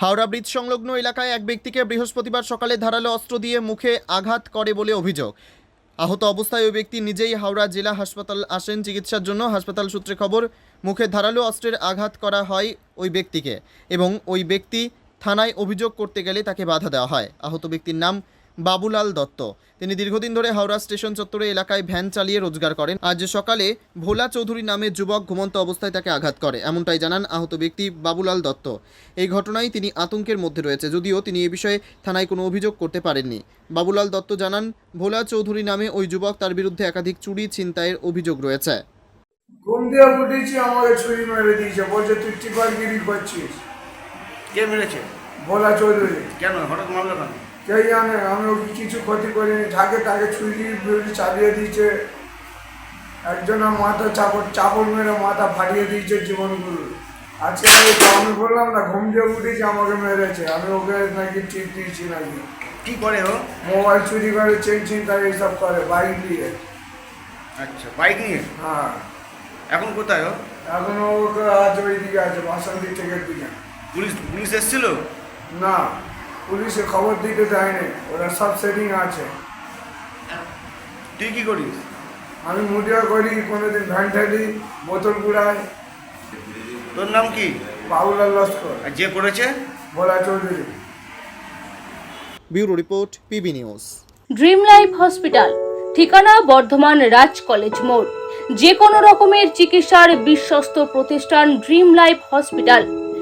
Howrah bridge সংলগ্ন এলাকায় এক ব্যক্তিকে বৃহস্পতিবার সকালে ধারালো অস্ত্র দিয়ে মুখে আঘাত করে বলে অভিযোগ। আহত অবস্থায় ওই ব্যক্তি নিজেই হাওড়া জেলা হাসপাতাল আসেন চিকিৎসার জন্য। হাসপাতাল সূত্রে খবর, মুখে ধারালো অস্ত্রের আঘাত করা হয় ওই ব্যক্তিকে এবং ওই ব্যক্তি থানায় অভিযোগ করতে গেলে তাকে বাধা দেওয়া হয়। আহত ব্যক্তির নাম বাবুলাল দত্ত। তিনি দীর্ঘদিন ধরে হাওড়া স্টেশন চত্বরে এলাকায় ভ্যান চালিয়ে রোজগার করেন। আজ সকালে ভোলা চৌধুরী নামে যুবক ঘুমন্ত অবস্থায় তাকে আঘাত করে। এমনটাই জানান আহত ব্যক্তি বাবুলাল দত্ত। এই ঘটনায় তিনি আতঙ্কের মধ্যে রয়েছে যদিও তিনি এ বিষয়ে থানায় কোনো অভিযোগ করতে পারেননি। বাবুলাল দত্ত জানান ভোলা চৌধুরী নামে ওই যুবক তার বিরুদ্ধে একাধিক চুরি ছিনতাইয়ের অভিযোগ রয়েছে। ঘুম দিয়ে উঠেছি আমাকে ছুরি মেরে দিয়েছে। বলছে তুই টিপারগিরি করছিস কে মেরেছে? ভোলা চৌধুরী। কেন? হঠাৎ মারলো কেন? কে জানে আমি কিছু ক্ষতি করিনি ঝাঁকে তাকে ছুরি বুড়ি চালিয়ে দিয়েছে। একজনের মাথা চাপড় চাপড় মেরে মাথা ফাটিয়ে দিয়েছে জীবনগুলো আজকে আমি বললাম না ঘুম দিয়ে উঠেছি আমাকে মেরেছে। আমি ওকে নাকি ঠিক দিয়েছি নাকি? কি করে ও? মোবাইল চুরি করে চেন চিন্তায় এইসব করে বাইক দিয়ে আচ্ছা বাইক নিয়ে? হ্যাঁ। এখন কোথায় ও? এখন ওকে আজ ওই দিকে আছে বাসন্তী থেকে দিকে। পুলিশ পুলিশ এসেছিল? না। পুলিশে খবর দিতে দেয়নি ওরা সব সেটিং আছে। তুই কি করিস? আমি মুডিয়া করি কোনোদিন ভ্যান ঠেলি বোতল কুড়াই তোর নাম কি? বাবুলাল লস্কর। আর যে করেছে? Bhola Chowdhury. Bureau report PB news. Dream life hospital ঠিকানা বর্ধমান রাজ কলেজ মোড়। যে কোনো রকমের চিকিৎসার বিশ্বস্ত প্রতিষ্ঠান ড্রিম লাইফ হসপিটাল।